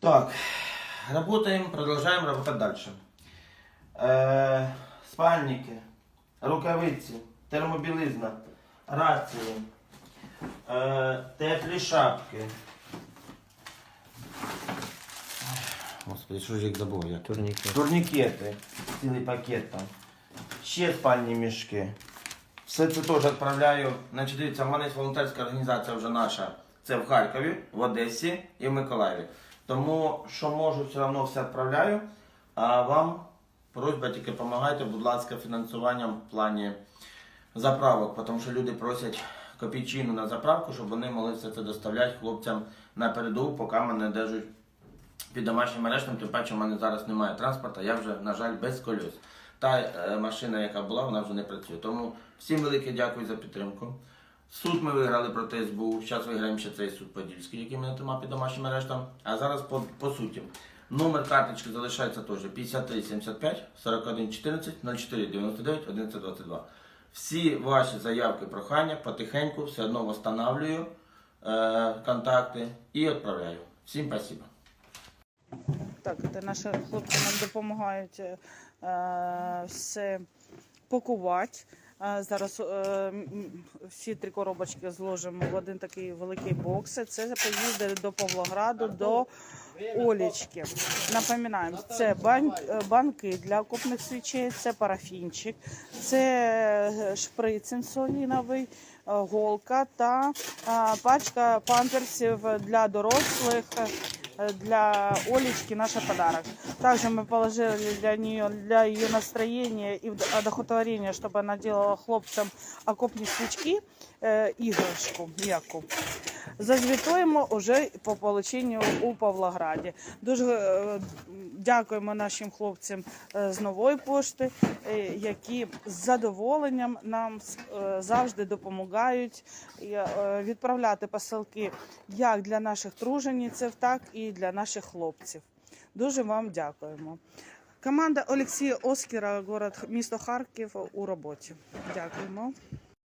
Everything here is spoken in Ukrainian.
Так, работаем, продолжаем работать дальше. Э, спальники, рукавиці, термобілизна, рації, е, теплі шапки. Господи, що ж їх забув я? Турніки. Турнікети, цілий пакет там. Ще спальні мішки. Все це теж відправляю. Значить, дивіться, в мене є волонтерська організація вже наша. Це в Харкові, в Одесі і в Миколаєві. Тому, що можу, все одно все відправляю. А вам просьба тільки допомагайте, будь ласка, фінансуванням в плані заправок, тому що люди просять копійчину на заправку, щоб вони могли все це доставляти хлопцям на передову, поки мене держать під домашнім арештом, тим паче в мене зараз немає транспорту, я вже, на жаль, без колес. Та е, машина, яка була, вона вже не працює. Тому всім велике дякую за підтримку. Суд ми виграли проти СБУ. Зараз виграємо ще цей суд Подільський, який мене тримав під домашнім арештом. А зараз по, по суті. Номер карточки залишається теж 53 75 41 14 04 99 11 22. Всі ваші заявки, прохання потихеньку все одно встановлюю е, контакти і відправляю. Всім спасибо. Так, де наші хлопці нам допомагають е, все пакувати. Зараз е, всі три коробочки зложимо в один такий великий бокс. Це поїде до Павлограду, до Олічки. Напоминаємо, це е, банки для окопних свічей, це парафінчик, це е, шприц інсуліновий, голка та пачка памперсів для дорослих. Е, для Олечки наш подарок. Также мы положили для нее, для ее настроения и одохотворения, чтобы она делала хлопцам окопні свічки, іграшку м'яку. Зазвітуємо уже по полученню у Павлограді. Дуже е, дякуємо нашим хлопцям е, з нової пошти, які з задоволенням нам завжди допомагають е, відправляти посилки як для наших труженіців, так для наших хлопців. Дуже вам дякуємо. Команда Олексія Оскіра, город місто Харків у роботі. Дякуємо.